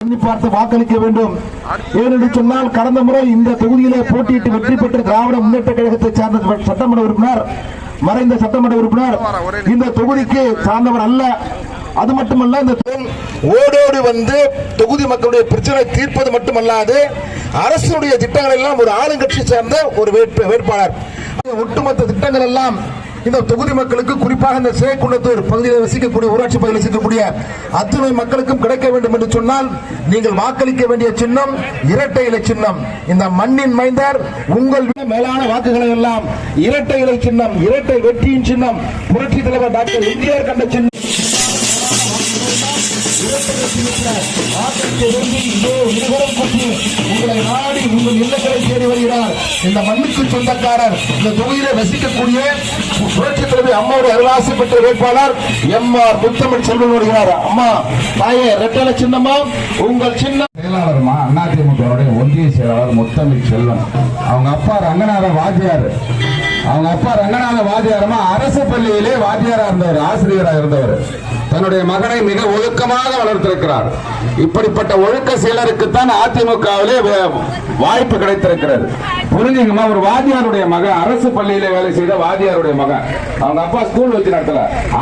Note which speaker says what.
Speaker 1: பார்த்து வாக்களிக்க வேண்டும். ஏனென்று சொன்னால் கடந்த முறை இந்த தொகுதியிலே போட்டியிட்டு வெற்றி பெற்ற திராவிட முன்னேற்ற கழகத்தை சார்ந்த சட்டமன்ற உறுப்பினர் மறைந்த சட்டமன்ற உறுப்பினர் இந்த தொகுதிக்கு சார்ந்தவர் அல்ல. அது மட்டுமல்ல இந்த தொ- ஓடோடி வந்து தொகுதி மக்களுடைய பிரச்சனை தீர்ப்பது மட்டுமல்லாது அரசுடைய திட்டங்கள் எல்லாம் ஒரு ஆளுங்கட்சி சார்ந்த ஒரு வேட்பாளர். ஒட்டுமொத்த திட்டங்கள் எல்லாம் இந்த தொகுதி மக்களுக்கு குறிப்பாக இந்த சேக்குண்டத்தூர் பகுதியில் வசிக்கக்கூடிய ஊராட்சி பகுதியில் வசிக்கக்கூடிய அத்துணை மக்களுக்கும் கிடைக்க வேண்டும் என்று சொன்னால் நீங்கள் வாக்களிக்க வேண்டிய சின்னம் இரட்டை இலை சின்னம். இந்த மண்ணின் மைந்தர் உங்கள் விட மேலான வாக்குகளை எல்லாம் இரட்டை இலை சின்னம் இரட்டை வெற்றியின் சின்னம். புரட்சி தலைவர் டாக்டர் எம்ஜிஆர் கண்ட சின்னம். வாக்களிக்க வேண்டி இதோ இருவரும் பற்றி உங்களை நாடி உங்கள் இல்லங்களை தேடி வருகிறார். இந்த மண்ணுக்கு சொந்தக்காரர் இந்த தொகுதியிலே வசிக்கக்கூடிய புரட்சி தலைமை அம்மாவுடைய அருளாசி பெற்ற வேட்பாளர் எம் ஆர் முத்தமிழ் செல்வன் வருகிறார். அம்மா தாயே ரெட்டல சின்னம்மா உங்கள் சின்ன
Speaker 2: செயலாளருமா? அதிமுகவுடைய ஒன்றிய செயலாளர் முத்தமிழ் செல்வன். அவங்க அப்பா ரங்கநாத வாத்தியார். அவங்க அப்பா ரங்கநாத வாத்தியாரமா அரசு பள்ளியிலே வாத்தியாரா இருந்தவர் ஆசிரியரா இருந்தவர். தன்னுடைய மகனை மிக ஒழுக்கமாக வளர்த்திருக்கிறார். இப்படிப்பட்ட ஒழுக்க செயலருக்குத்தான் அதிமுகவிலே வாய்ப்பு கிடைத்திருக்கிறது. புரிஞ்சுங்கம்மா ஒரு வாத்தியாருடைய மகன் அரசு பள்ளியிலே வேலை செய்த வாத்தியாருடைய மகன். அவங்க அப்பா ஸ்கூல் வச்சு நடத்தல.